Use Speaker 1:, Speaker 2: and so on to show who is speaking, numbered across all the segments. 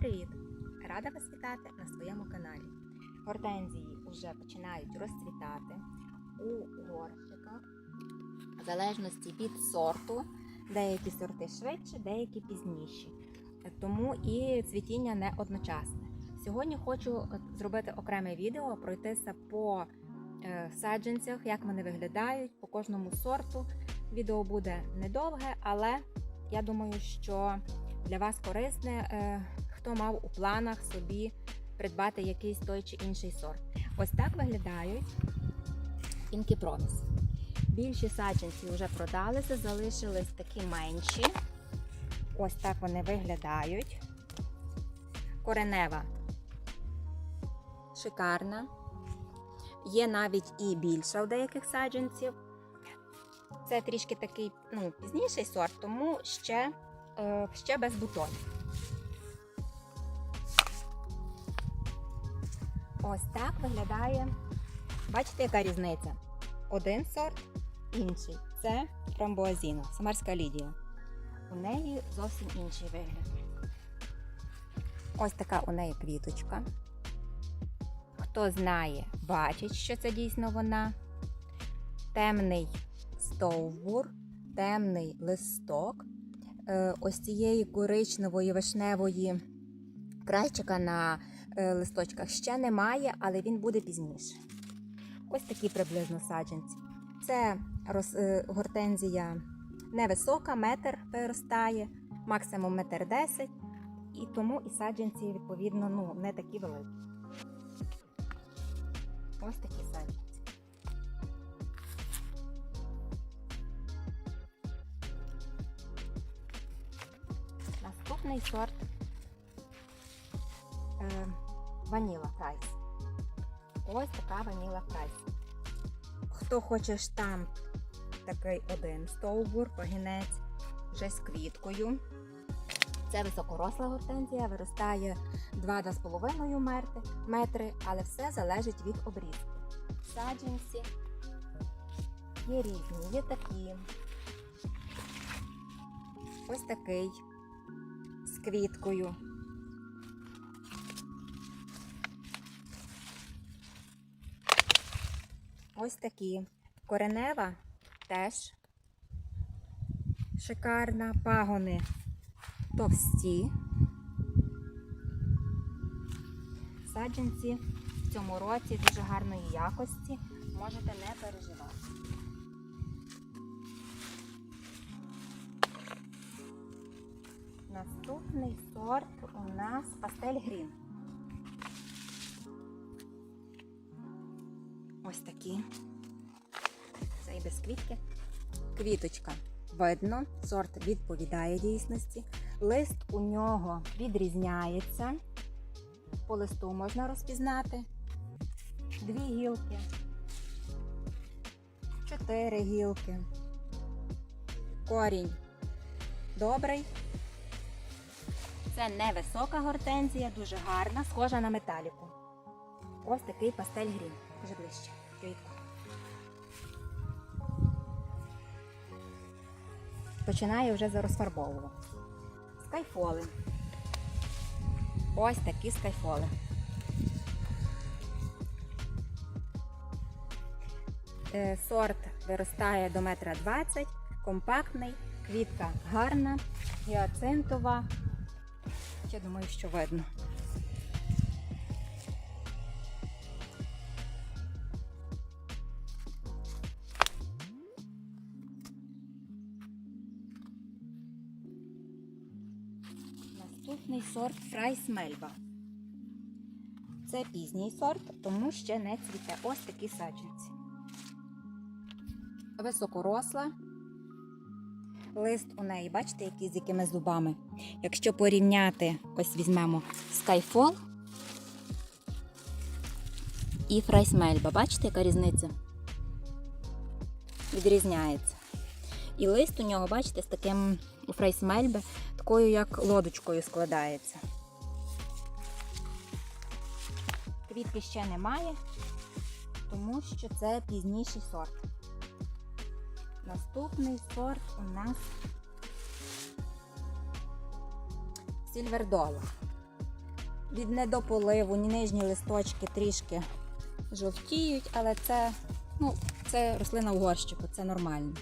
Speaker 1: привіт! Рада вас вітати на своєму каналі. Гортензії вже починають розцвітати у горщиках, в залежності від сорту. Деякі сорти швидше, деякі пізніші. Тому і цвітіння не одночасне. Сьогодні хочу е, зробити окреме відео, пройтися по е, саджанцях, як вони виглядають, по кожному сорту. Відео буде недовге, але я думаю, що для вас корисне, е, хто мав у планах собі придбати якийсь той чи інший сорт. Ось так виглядають Інкі Проміс. Більші саджанці вже продалися, залишились такі менші. Ось так вони виглядають. Коренева шикарна. Є навіть і більша у деяких саджанців. Це трішки такий ну, пізніший сорт, тому ще, е, ще без бутонів. Ось так виглядає. Бачите, яка різниця? Один сорт, інший. Це фрамбуазіна, самарська лідія. У неї зовсім інший вигляд. Ось така у неї квіточка. Хто знає, бачить, що це дійсно вона. Темний стовбур, темний листок. Е, Ось цієї коричневої вишневої крайчика на листочках ще немає, але він буде пізніше. Ось такі приблизно саджанці. Це роз, е, гортензія невисока, метр виростає, максимум метр десять, і тому і саджанці, відповідно, ну, не такі великі. Ось такі саджанці. Наступний сорт е, Ваніла Прайс. Ось така Ваніла Прайс. Хто хоче штамп, такий один стовбур, пагінець, вже з квіткою. Це високоросла гортензія, виростає 2-2,5 метри, метри, але все залежить від обрізки. Саджанці є різні, є такі. Ось такий з квіткою. Ось такі. Коренева теж шикарна. Пагони товсті. Саджанці в цьому році дуже гарної якості. Можете не переживати. Наступний сорт у нас пастель грін. Ось такі. Це і без квітки. Квіточка видно, сорт відповідає дійсності. Лист у нього відрізняється. По листу можна розпізнати. Дві гілки, чотири гілки. Корінь добрий. Це невисока гортензія, дуже гарна, схожа на металіку. Ось такий пастель грін. Вже ближче. Квітку. Починає вже зарозфарбовувати. Скайфоли. Ось такі скайфоли. Е, Сорт виростає до метра 20, компактний, квітка гарна, гіацинтова. Я думаю, що видно. Наступний сорт Фрайс Мельба. Це пізній сорт, тому ще не цвіте. Ось такі саджанці. Високоросла. Лист у неї, бачите, який з якими зубами. Якщо порівняти, ось візьмемо Skyfall і Фрайс Мельба. Бачите, яка різниця? Відрізняється. І лист у нього, бачите, з таким у Фрайс Мельби, такою як лодочкою складається. Квітки ще немає, тому що це пізніший сорт. Наступний сорт у нас Сільвердола. від недополиву, ні нижні листочки трішки жовтіють, але це, ну, це рослина в горщику, це нормально.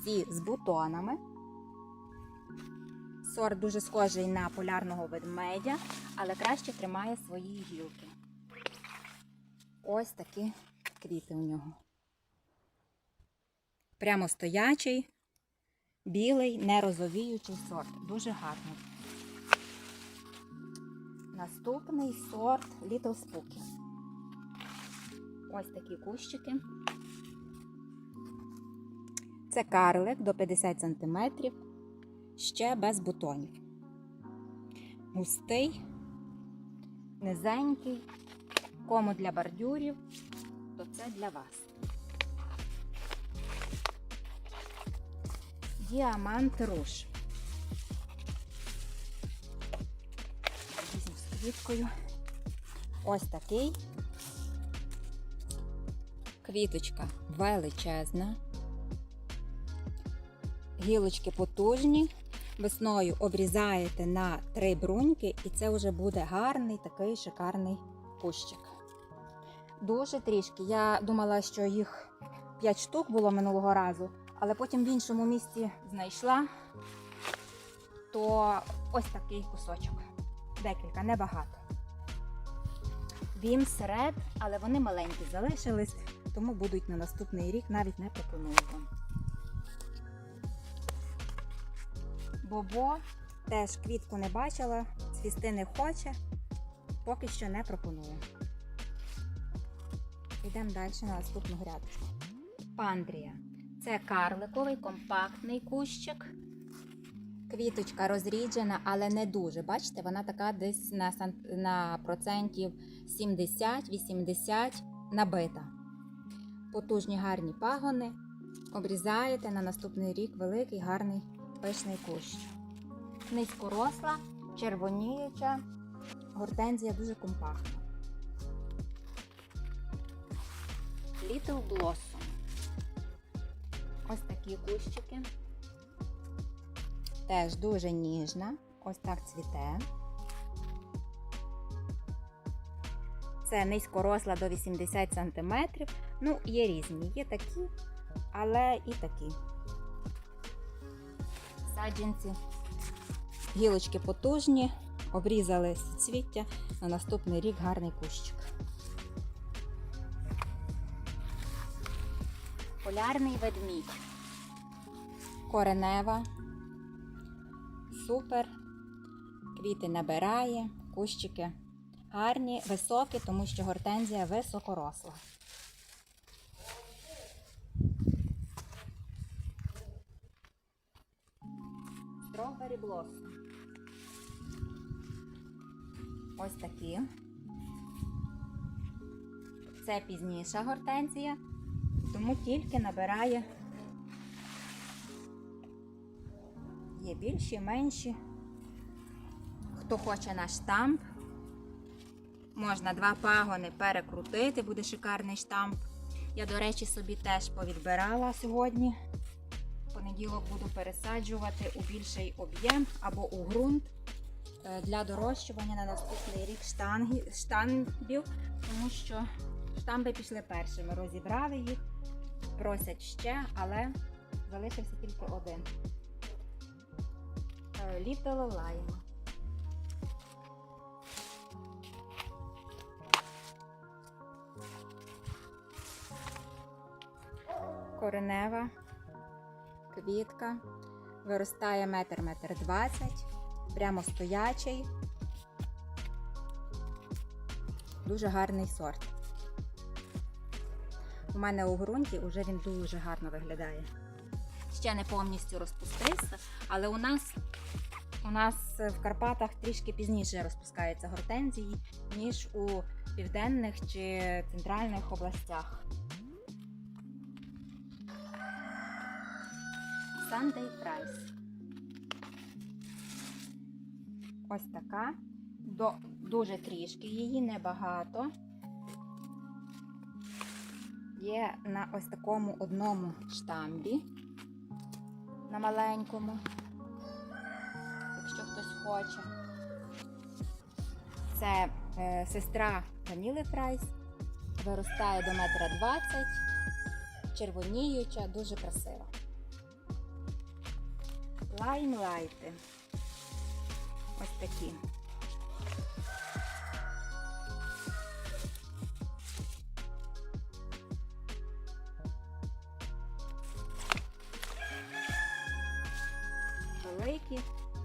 Speaker 1: Всі з бутонами. Сорт дуже схожий на полярного ведмедя, але краще тримає свої гілки. Ось такі квіти у нього. Прямо стоячий, білий, не розовіючий сорт. Дуже гарний. Наступний сорт Little Spooky. Ось такі кущики. Це карлик до 50 см, ще без бутонів. Густий, низенький, кому для бордюрів, то це для вас. Діамант руш. З квіткою. Ось такий. Квіточка величезна. Гілочки потужні. Весною обрізаєте на три бруньки, і це вже буде гарний такий шикарний кущик. Дуже трішки. Я думала, що їх 5 штук було минулого разу, але потім в іншому місці знайшла, то ось такий кусочок. Декілька, небагато. Вім серед, але вони маленькі залишились, тому будуть на наступний рік навіть не пропоную вам. Бобо теж квітку не бачила, цвісти не хоче, поки що не пропоную. Йдемо далі на наступну грядочку. Пандрія. Це карликовий компактний кущик. Квіточка розріджена, але не дуже. Бачите, вона така десь на, на процентів 70-80 набита. Потужні гарні пагони. Обрізаєте на наступний рік великий гарний пишний кущ. Низькоросла, червоніюча, гортензія дуже компактна. Little Blossom. Ось такі кущики. Теж дуже ніжна. Ось так цвіте. Це низькоросла до 80 см. Ну, є різні. Є такі, але і такі. Саджанці. Гілочки потужні, обрізали цвіття. На наступний рік гарний кущик. Полярний ведмідь. Коренева. Супер. Квіти набирає, кущики гарні, високі, тому що гортензія високоросла. Strawberry Blossom. Ось такі. Це пізніша гортензія, тому тільки набирає. Є більші, менші. Хто хоче на штамп, можна два пагони перекрутити, буде шикарний штамп. Я, до речі, собі теж повідбирала сьогодні. Понеділок буду пересаджувати у більший об'єм або у ґрунт е, для дорощування на наступний рік штанги, штамбів, тому що штамби пішли першими. Розібрали їх, просять ще, але залишився тільки один. Е, Little Lime. Коренева, квітка, виростає метр метр двадцять, прямо стоячий. Дуже гарний сорт. У мене у ґрунті вже він дуже гарно виглядає. Ще не повністю розпустився, але у нас у нас в Карпатах трішки пізніше розпускаються гортензії, ніж у південних чи центральних областях. Sunday Price. Ось така. До, дуже трішки її, небагато. Є на ось такому одному штамбі, на маленькому, якщо хтось хоче. Це е, сестра Ваніли Прайс. Виростає до метра двадцять, червоніюча, дуже красива. Лаймлайти. Ось такі. Великі.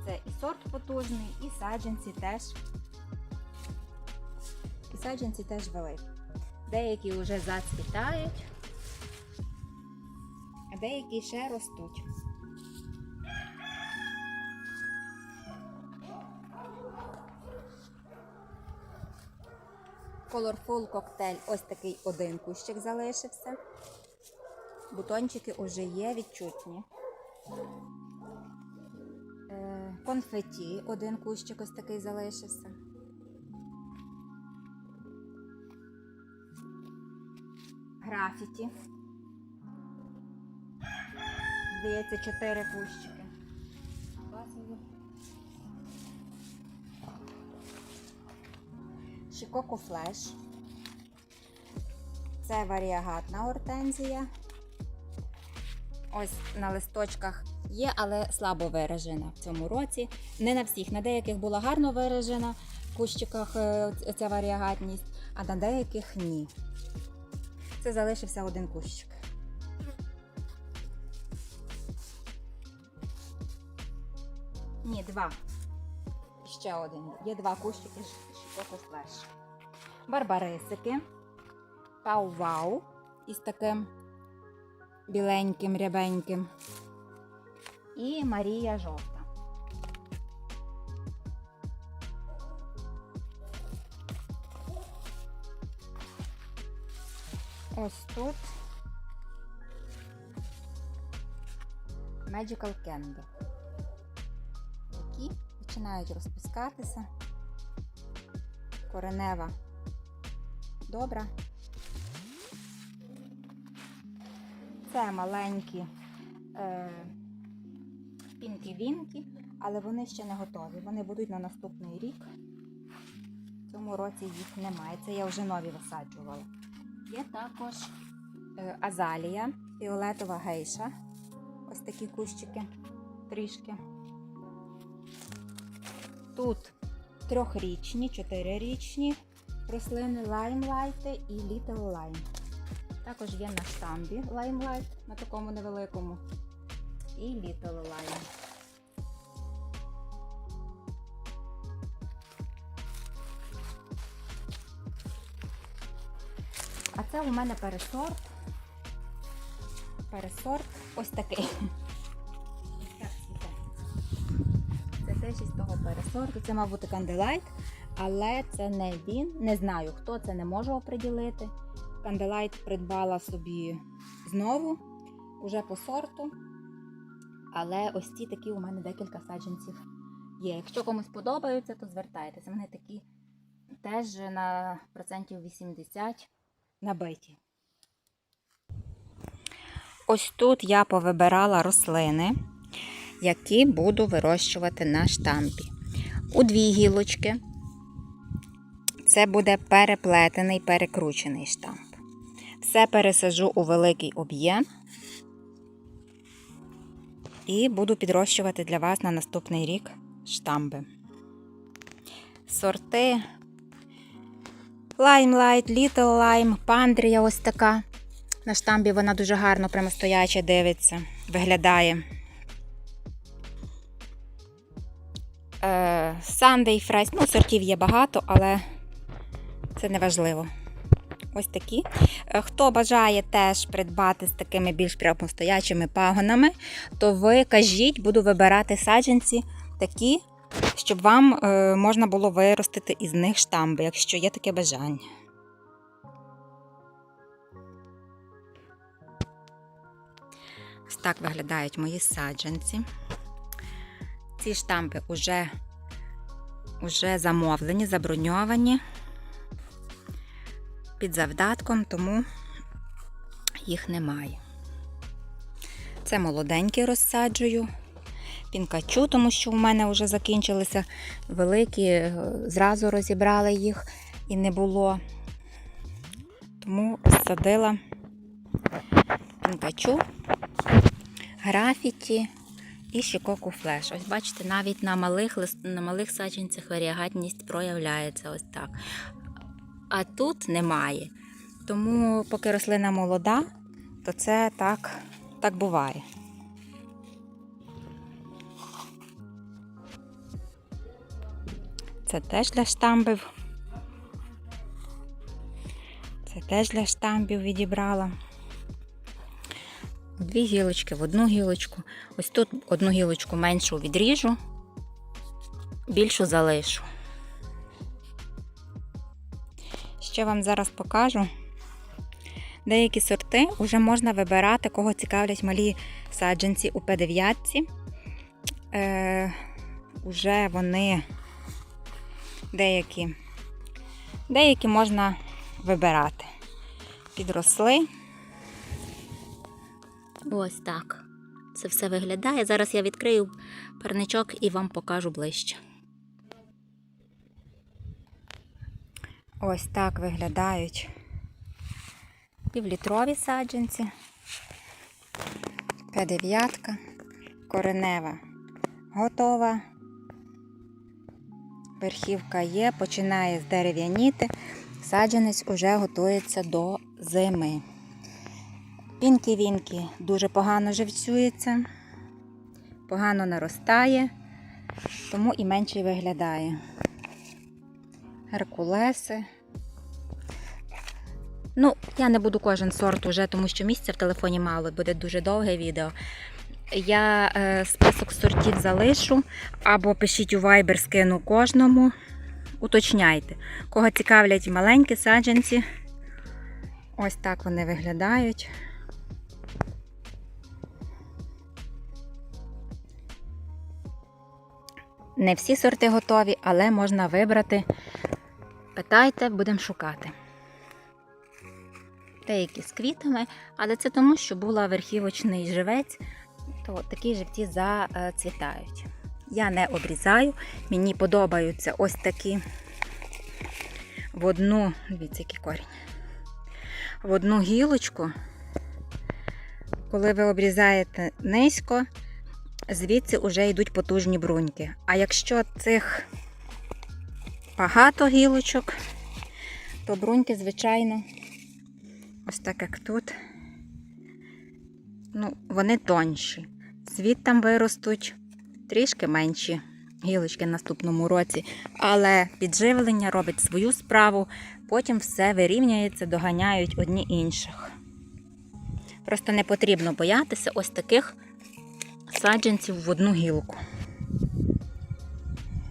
Speaker 1: Це і сорт потужний, і саджанці теж. І саджанці теж великі. Деякі вже зацвітають, а деякі ще ростуть. Colorful коктейль ось такий один кущик залишився. Бутончики вже є відчутні. Е, Конфеті один кущик ось такий залишився. Графіті. Здається, чотири кущики. Шикоку флеш. Це варіагатна гортензія. Ось на листочках є, але слабо виражена в цьому році. Не на всіх, на деяких була гарно виражена в кущиках е, ця варіагатність, а на деяких ні. Це залишився один кущик. Ні, два. Ще один. Є два кущики шикоку флеш. Барбарисики. Пау-вау. Із таким біленьким, рябеньким. І Марія жовта. Ось тут Magical Candy. Які починають розпускатися. Коренева добра. Це маленькі е, пінки-вінки, але вони ще не готові. Вони будуть на наступний рік. В цьому році їх немає. Це я вже нові висаджувала. Є також е, азалія, фіолетова гейша. Ось такі кущики трішки. Тут трьохрічні, чотирирічні рослини лаймлайти і Little Lime. Також є на штамбі Limelight на такому невеликому. І Little Lime. А це у мене пересорт. Пересорт ось такий. Теж того пересорту. Це, мав бути канделайт, але це не він. Не знаю, хто це не можу оприділити. Канделайт придбала собі знову, уже по сорту. Але ось ці такі у мене декілька саджанців є. Якщо комусь подобаються, то звертайтеся. Вони такі теж на процентів 80 набиті. Ось тут я повибирала рослини, які буду вирощувати на штампі. У дві гілочки. Це буде переплетений, перекручений штамп. Все пересажу у великий об'єм і буду підрощувати для вас на наступний рік штамби. Сорти Limelight, Little Lime, Пандрія ось така. На штамбі вона дуже гарно прямостояче дивиться, виглядає. Sunday Fresh, ну, сортів є багато, але це не важливо. Ось такі. Е, Хто бажає теж придбати з такими більш прямостоячими пагонами, то ви кажіть, буду вибирати саджанці такі, щоб вам е, можна було виростити із них штамби, якщо є таке бажання. Ось так виглядають мої саджанці. Ці штамби вже, вже замовлені, заброньовані під завдатком, тому їх немає. Це молоденькі розсаджую. пінкачу, тому що у мене вже закінчилися великі, е, зразу розібрали їх і не було. Тому садила пінкачу, графіті і шикоку флеш. Ось бачите, навіть на малих, на малих саджанцях варіагатність проявляється ось так. А тут немає. Тому поки рослина молода, то це так, так буває. Це теж для штамбів. Це теж для штамбів відібрала. Дві гілочки в одну гілочку. Ось тут одну гілочку меншу відріжу, більшу залишу. Ще вам зараз покажу. Деякі сорти вже можна вибирати, кого цікавлять малі саджанці у П9. Е, уже вони деякі, деякі можна вибирати. Підросли. Ось так. Це все виглядає. Зараз я відкрию парничок і вам покажу ближче. Ось так виглядають півлітрові саджанці. П9, коренева готова. Верхівка є, починає здерев'яніти. Саджанець уже готується до зими. Пінки-вінки дуже погано живцюється, погано наростає, тому і менше виглядає. Геркулеси. Ну, я не буду кожен сорт уже, тому що місця в телефоні мало, буде дуже довге відео. Я е, список сортів залишу, або пишіть у Viber, скину кожному. Уточняйте, кого цікавлять маленькі саджанці. Ось так вони виглядають. Не всі сорти готові, але можна вибрати. Питайте, будемо шукати. Деякі з квітами, але це тому, що була верхівочний живець, то такі живці зацвітають. Я не обрізаю, мені подобаються ось такі в одну, дивіться, який корінь, в одну гілочку, коли ви обрізаєте низько, звідси вже йдуть потужні бруньки. А якщо цих багато гілочок, то бруньки, звичайно, ось так як тут, ну, вони тонші. Звід там виростуть трішки менші гілочки в наступному році, але підживлення робить свою справу, потім все вирівняється, доганяють одні інших. Просто не потрібно боятися ось таких саджанців в одну гілку.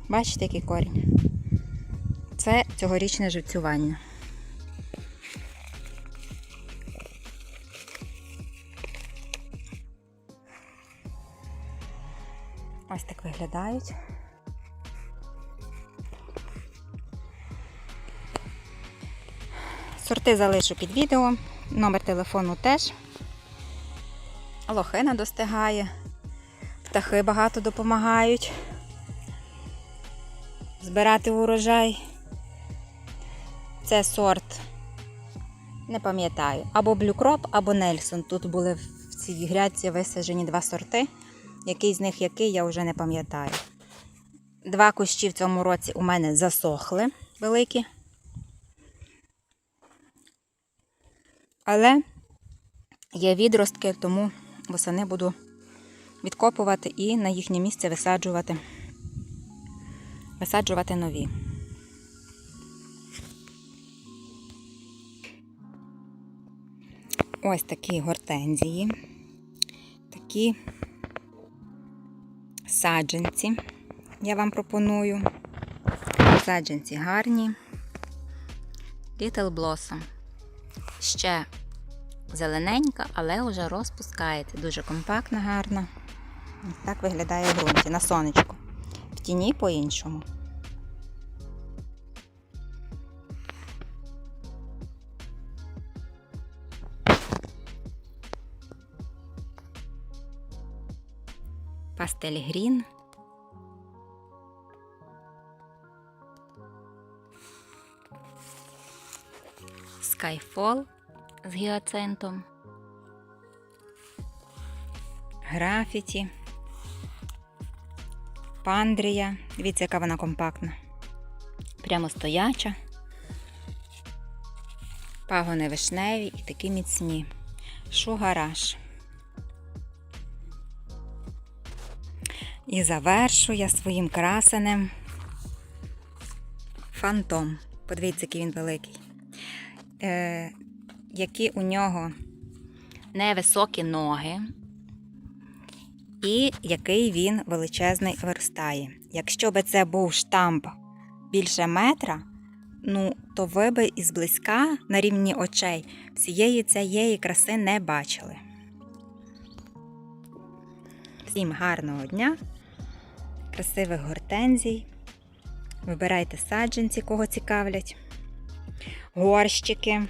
Speaker 1: Бачите, який корінь? Це цьогорічне живцювання. Ось так виглядають. Сорти залишу під відео, номер телефону теж. Лохина достигає, птахи багато допомагають збирати урожай. Це сорт, не пам'ятаю, або блюкроп, або Нельсон. Тут були в цій грядці висаджені два сорти. Який з них який, я вже не пам'ятаю. Два кущі в цьому році у мене засохли великі. Але є відростки, тому восени буду відкопувати і на їхнє місце висаджувати, висаджувати нові. Ось такі гортензії, такі саджанці я вам пропоную. Саджанці гарні. Little Blossom. Ще зелененька, але вже розпускається. Дуже компактна, гарна. Так виглядає в ґрунті на сонечку. В тіні по-іншому. Пастель Грін. Skyfall з гіацинтом. Графіті. Пандрія. Дивіться, яка вона компактна. Прямо стояча. Пагони вишневі і такі міцні. Шугараж. І завершу я своїм красенем фантом. Подивіться, який він великий. Які у нього невисокі ноги, і який він величезний виростає. Якщо би це був штамп більше метра, ну, то ви би із близька на рівні очей всієї цієї краси не бачили. Всім гарного дня, красивих гортензій. Вибирайте саджанці, кого цікавлять. Горщики.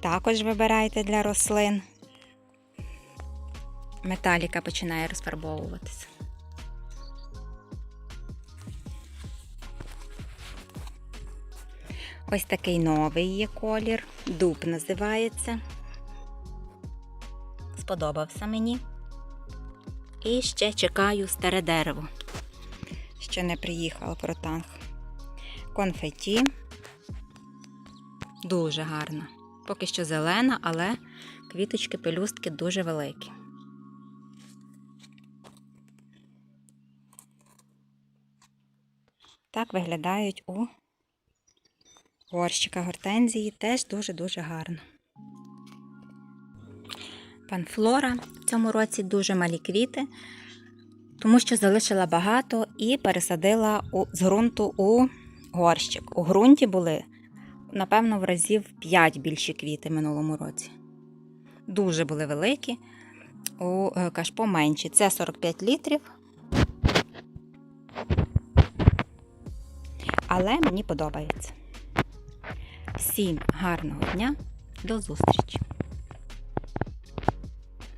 Speaker 1: Також вибирайте для рослин. Металіка починає розфарбовуватися. Ось такий новий є колір. Дуб називається. Сподобався мені. І ще чекаю старе дерево. Ще не приїхав протанг. Конфеті. Дуже гарна. Поки що зелена, але квіточки, пелюстки дуже великі. Так виглядають у горщиках гортензії. Теж дуже-дуже гарно. Панфлора в цьому році дуже малі квіти, тому що залишила багато і пересадила з ґрунту у горщик. У ґрунті були, напевно, в разів 5 більші квіти минулому році. Дуже були великі, у е, кашпо менші. Це 45 літрів. Але мені подобається. Всім гарного дня, до зустрічі!